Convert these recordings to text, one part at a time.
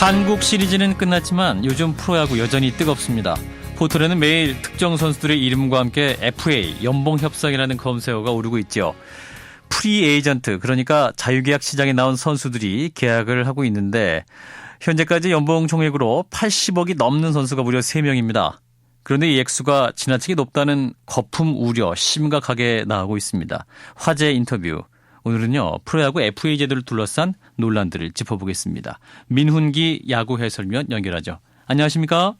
한국 시리즈는 끝났지만 요즘 프로야구 여전히 뜨겁습니다. 포털에는 매일 특정 선수들의 이름과 함께 FA 연봉 협상이라는 검색어가 오르고 있죠. 프리 에이전트 그러니까 자유계약 시장에 나온 선수들이 계약을 하고 있는데 현재까지 연봉 총액으로 80억이 넘는 선수가 무려 3명입니다. 그런데 이 액수가 지나치게 높다는 거품 우려 심각하게 나오고 있습니다. 화제 인터뷰. 오늘은요, 프로야구 FA 제도를 둘러싼 논란들을 짚어보겠습니다. 민훈기 야구 해설위원 연결하죠. 안녕하십니까?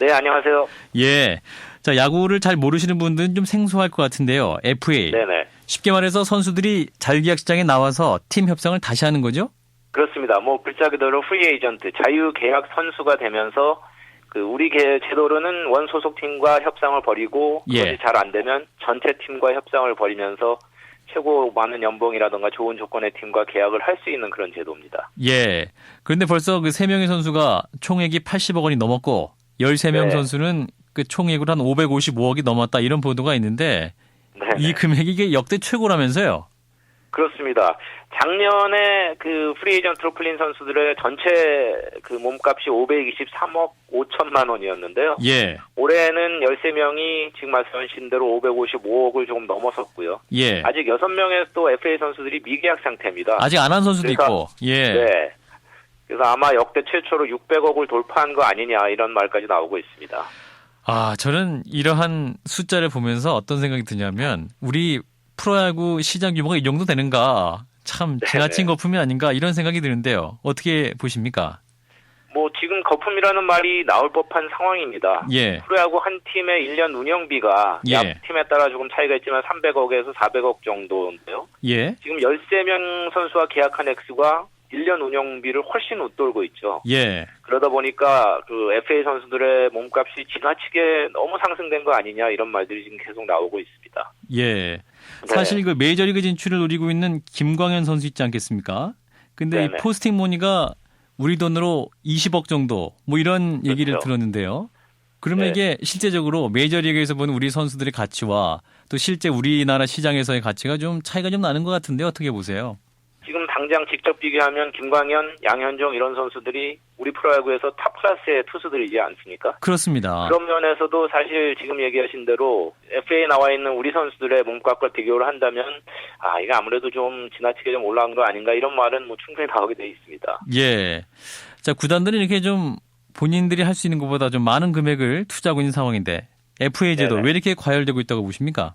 네, 안녕하세요. 예. 자, 야구를 잘 모르시는 분들은 좀 생소할 것 같은데요. FA. 네네. 쉽게 말해서 선수들이 자유계약 시장에 나와서 팀 협상을 다시 하는 거죠? 그렇습니다. 뭐 글자 그대로 프리 에이전트, 자유 계약 선수가 되면서 그 우리 계 제도로는 원 소속 팀과 협상을 벌이고 그것이 예. 잘안 되면 전체 팀과 협상을 벌이면서 최고 많은 연봉이라든가 좋은 조건의 팀과 계약을 할 수 있는 그런 제도입니다. 예. 그런데 벌써 그 3명의 선수가 총액이 80억 원이 넘었고 13명 네. 선수는 그 총액으로 한 555억이 넘었다 이런 보도가 있는데 네. 이 금액이 이게 역대 최고라면서요? 그렇습니다. 작년에 그 프리 에이전트로 풀린 선수들의 전체 그 몸값이 523억 5천만 원이었는데요. 예. 올해는 13명이 지금 말씀하신 대로 555억을 조금 넘어섰고요. 예. 아직 6명의 또 FA 선수들이 미계약 상태입니다. 아직 안 한 선수도 그러니까- 있고. 예. 네. 그래서 아마 역대 최초로 600억을 돌파한 거 아니냐 이런 말까지 나오고 있습니다. 아, 저는 이러한 숫자를 보면서 어떤 생각이 드냐면 우리 프로야구 시장 규모가 이 정도 되는가 참 지나친 네네. 거품이 아닌가 이런 생각이 드는데요. 어떻게 보십니까? 뭐 지금 거품이라는 말이 나올 법한 상황입니다. 예. 프로야구 한 팀의 1년 운영비가 예. 약 팀에 따라 조금 차이가 있지만 300억에서 400억 정도인데요. 예. 지금 13명 선수와 계약한 액수가 1년 운영비를 훨씬 웃돌고 있죠. 예. 그러다 보니까 그 FA 선수들의 몸값이 지나치게 너무 상승된 거 아니냐 이런 말들이 지금 계속 나오고 있습니다. 예. 네. 사실 그 메이저리그 진출을 노리고 있는 김광현 선수 있지 않겠습니까? 근데 이. 포스팅 모니가 우리 돈으로 20억 정도 뭐 이런 얘기를 그렇죠. 들었는데요. 그러면 네. 이게 실제적으로 메이저리그에서 보는 우리 선수들의 가치와 또 실제 우리나라 시장에서의 가치가 좀 차이가 좀 나는 것 같은데 어떻게 보세요? 당장 직접 비교하면 김광현, 양현종 이런 선수들이 우리 프로야구에서 탑 클래스의 투수들이지 않습니까? 그렇습니다. 그런 면에서도 사실 지금 얘기하신 대로 FA에 나와 있는 우리 선수들의 몸값과 비교를 한다면 아 이게 아무래도 좀 지나치게 좀 올라간 거 아닌가 이런 말은 뭐 충분히 나오게 돼 있습니다. 예. 자, 구단들은 이렇게 좀 본인들이 할 수 있는 것보다 좀 많은 금액을 투자하고 있는 상황인데 FA 제도 네네. 왜 이렇게 과열되고 있다고 보십니까?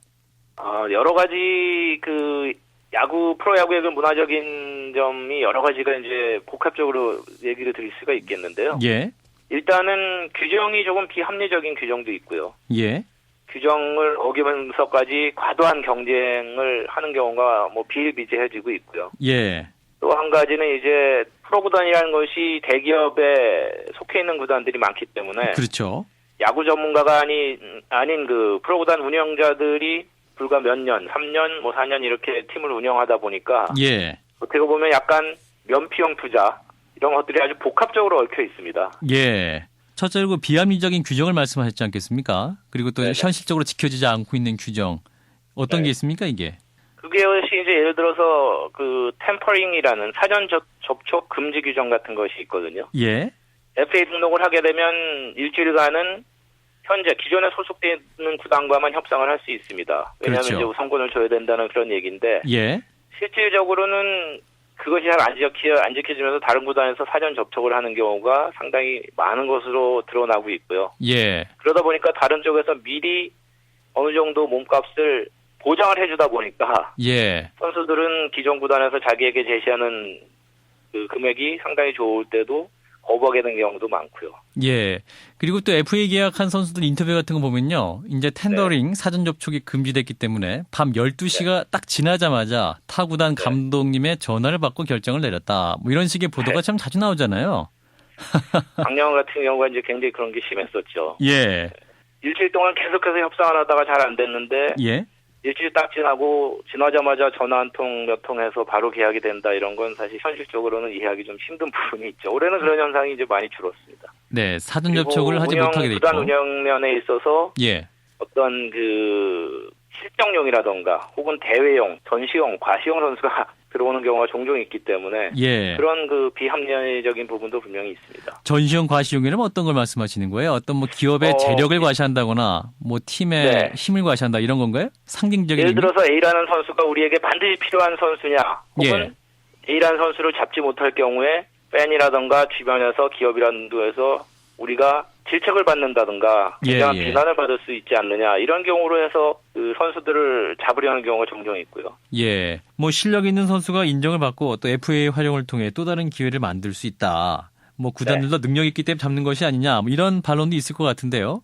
아, 여러 가지 그 야구 프로야구의 그 문화적인 점이 여러 가지가 이제 복합적으로 얘기를 드릴 수가 있겠는데요. 예. 일단은 규정이 조금 비합리적인 규정도 있고요. 예. 규정을 어기면서까지 과도한 경쟁을 하는 경우가 뭐 비일비재해지고 있고요. 예. 또 한 가지는 이제 프로구단이라는 것이 대기업에 속해 있는 구단들이 많기 때문에 그렇죠. 야구 전문가가 아닌 아닌 그 프로구단 운영자들이 불과 몇 년, 3년, 뭐 4년 이렇게 팀을 운영하다 보니까 예. 어떻게 보면 약간 면피형 투자 이런 것들이 아주 복합적으로 얽혀 있습니다. 예. 첫째로 그 비합리적인 규정을 말씀하셨지 않겠습니까? 그리고 또 네네. 현실적으로 지켜지지 않고 있는 규정. 어떤 네. 게 있습니까, 이게? 그것이 이제 예를 들어서 그 템퍼링이라는 사전 접- 접촉 금지 규정 같은 것이 있거든요. 예. FA 등록을 하게 되면 일주일간은 현재 기존에 소속되어 있는 구단과만 협상을 할 수 있습니다. 왜냐하면 그렇죠. 이제 우선권을 줘야 된다는 그런 얘기인데 예. 실질적으로는 그것이 잘 안 지켜 안 지켜지면서 다른 구단에서 사전 접촉을 하는 경우가 상당히 많은 것으로 드러나고 있고요. 예. 그러다 보니까 다른 쪽에서 미리 어느 정도 몸값을 보장을 해주다 보니까 예. 선수들은 기존 구단에서 자기에게 제시하는 그 금액이 상당히 좋을 때도 거부하게 된 경우도 많고요. 예. 그리고 또 FA 계약한 선수들 인터뷰 같은 거 보면요. 이제 텐더링 네. 사전 접촉이 금지됐기 때문에 밤 12시가 딱 지나자마자 타구단 네. 감독님의 전화를 받고 결정을 내렸다. 뭐 이런 식의 보도가 네. 참 자주 나오잖아요. 작년 같은 경우가 이제 굉장히 그런 게 심했었죠. 예. 일주일 동안 계속해서 협상을 하다가 잘 안 됐는데 예. 일주일 딱 지나고 지나자마자 전화 한 통 몇 통 해서 바로 계약이 된다 이런 건 사실 현실적으로는 이해하기 좀 힘든 부분이 있죠. 올해는 그런 현상이 이제 많이 줄었습니다. 네. 사전 접촉을 하지 운영, 못하게 있고. 운영면에 있어서 예. 어떤 그 실정용이라던가 혹은 대회용, 전시용, 과시용 선수가 들어오는 경우가 종종 있기 때문에 예. 그런 그 비합리적인 부분도 분명히 있습니다. 전시용 과시용이라면 어떤 걸 말씀하시는 거예요? 어떤 뭐 기업의 어, 재력을 과시한다거나 뭐 팀의 네. 힘을 과시한다 이런 건가요? 상징적인 예를? 들어서 A라는 선수가 우리에게 반드시 필요한 선수냐, 혹은 예. A라는 선수를 잡지 못할 경우에 팬이라던가 주변에서 기업이라는 데에서 우리가 질책을 받는다든가 예, 굉장한 예. 비난을 받을 수 있지 않느냐 이런 경우로 해서 그 선수들을 잡으려는 경우가 종종 있고요. 예. 뭐 실력 있는 선수가 인정을 받고 또 FA 활용을 통해 또 다른 기회를 만들 수 있다. 뭐 구단들도 네. 능력 있기 때문에 잡는 것이 아니냐. 뭐 이런 반론도 있을 것 같은데요.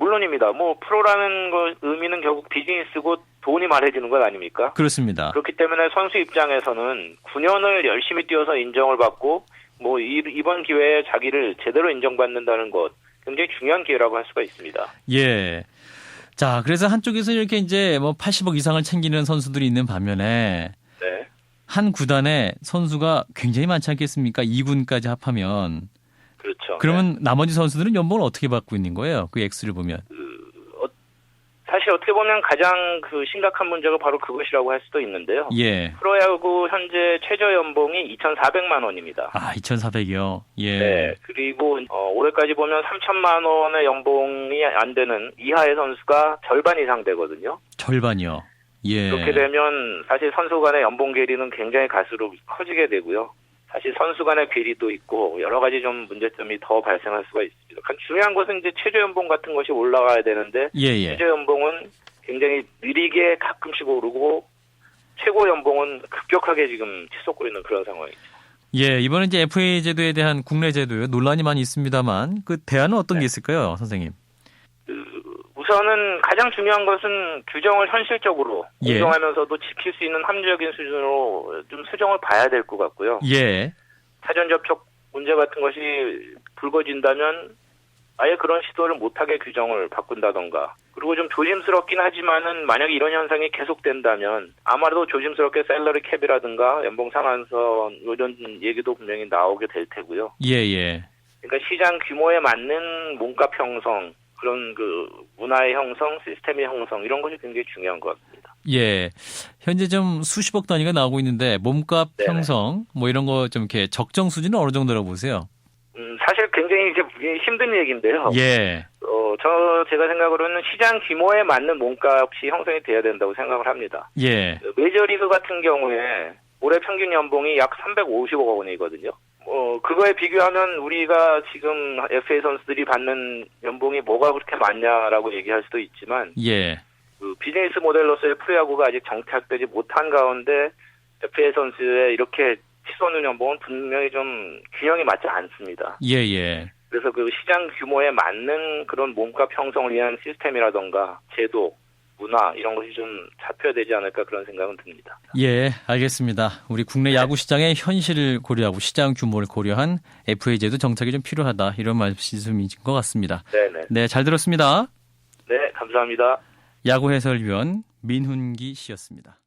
물론입니다. 뭐 프로라는 거 의미는 결국 비즈니스고 돈이 말해주는 것 아닙니까? 그렇습니다. 그렇기 때문에 선수 입장에서는 9년을 열심히 뛰어서 인정을 받고 뭐 이- 이번 기회에 자기를 제대로 인정받는다는 것 굉장히 중요한 기회라고 할 수가 있습니다. 예. 자, 그래서 한쪽에서 이렇게 이제 뭐 80억 이상을 챙기는 선수들이 있는 반면에 네. 한 구단에 선수가 굉장히 많지 않겠습니까? 2군까지 합하면. 그렇죠. 그러면 나머지 선수들은 연봉을 어떻게 받고 있는 거예요? 그 액수를 보면. 사실 어떻게 보면 가장 그 심각한 문제가 바로 그것이라고 할 수도 있는데요. 예. 프로야구 현재 최저 연봉이 2,400만 원입니다. 아, 2,400이요. 예. 네. 그리고 어, 올해까지 보면 3천만 원의 연봉이 안 되는 이하의 선수가 절반 이상 되거든요. 절반이요. 예. 그렇게 되면 사실 선수 간의 연봉 괴리는 굉장히 갈수록 커지게 되고요. 사실 선수 간의 괴리도 있고 여러 가지 좀 문제점이 더 발생할 수가 있습니다. 그 중요한 것은 이제 최저 연봉 같은 것이 올라가야 되는데 예, 예. 최저 연봉은 굉장히 느리게 가끔씩 오르고 최고 연봉은 급격하게 지금 치솟고 있는 그런 상황이죠. 예, 이번에 이제 FA 제도에 대한 국내 제도요. 논란이 많이 있습니다만 그 대안은 어떤 게 있을까요, 선생님? 우선은 가장 중요한 것은 규정을 현실적으로 예. 공정하면서도 지킬 수 있는 합리적인 수준으로 좀 수정을 봐야 될 것 같고요. 예. 사전 접촉 문제 같은 것이 불거진다면 아예 그런 시도를 못하게 규정을 바꾼다던가 그리고 좀 조심스럽긴 하지만은 만약에 이런 현상이 계속된다면 아마도 조심스럽게 셀러리 캡이라든가 연봉 상한선 이런 얘기도 분명히 나오게 될 테고요. 예, 예. 그러니까 시장 규모에 맞는 몸값 형성 그런 그 문화의 형성, 시스템의 형성 이런 것이 굉장히 중요한 것 같습니다. 예. 현재 좀 수십억 단위가 나오고 있는데 몸값 네네. 형성 뭐 이런 거 좀 이렇게 적정 수준은 어느 정도라고 보세요? 음, 사실 굉장히 이제 힘든 얘기인데요. 예. 어, 저 제가 생각으로는 시장 규모에 맞는 몸값이 형성이 돼야 된다고 생각을 합니다. 예. 메이저리그 같은 경우에 올해 평균 연봉이 약 350억 원이거든요. 어, 그거에 비교하면 우리가 지금 FA 선수들이 받는 연봉이 뭐가 그렇게 많냐라고 얘기할 수도 있지만 예. 그 비즈니스 모델로서의 프로야구가 아직 정착되지 못한 가운데 FA 선수의 이렇게 치솟는 연봉은 분명히 좀 균형이 맞지 않습니다. 예, 예. 그래서 그 시장 규모에 맞는 그런 몸값 형성을 위한 시스템이라던가 제도, 문화 이런 것이 좀 잡혀야 되지 않을까 그런 생각은 듭니다. 예, 알겠습니다. 우리 국내 야구 시장의 현실을 고려하고 시장 규모를 고려한 FA 제도 정착이 좀 필요하다. 이런 말씀이신 것 같습니다. 네네. 네, 잘 들었습니다. 네, 감사합니다. 야구 해설위원 민훈기 씨였습니다.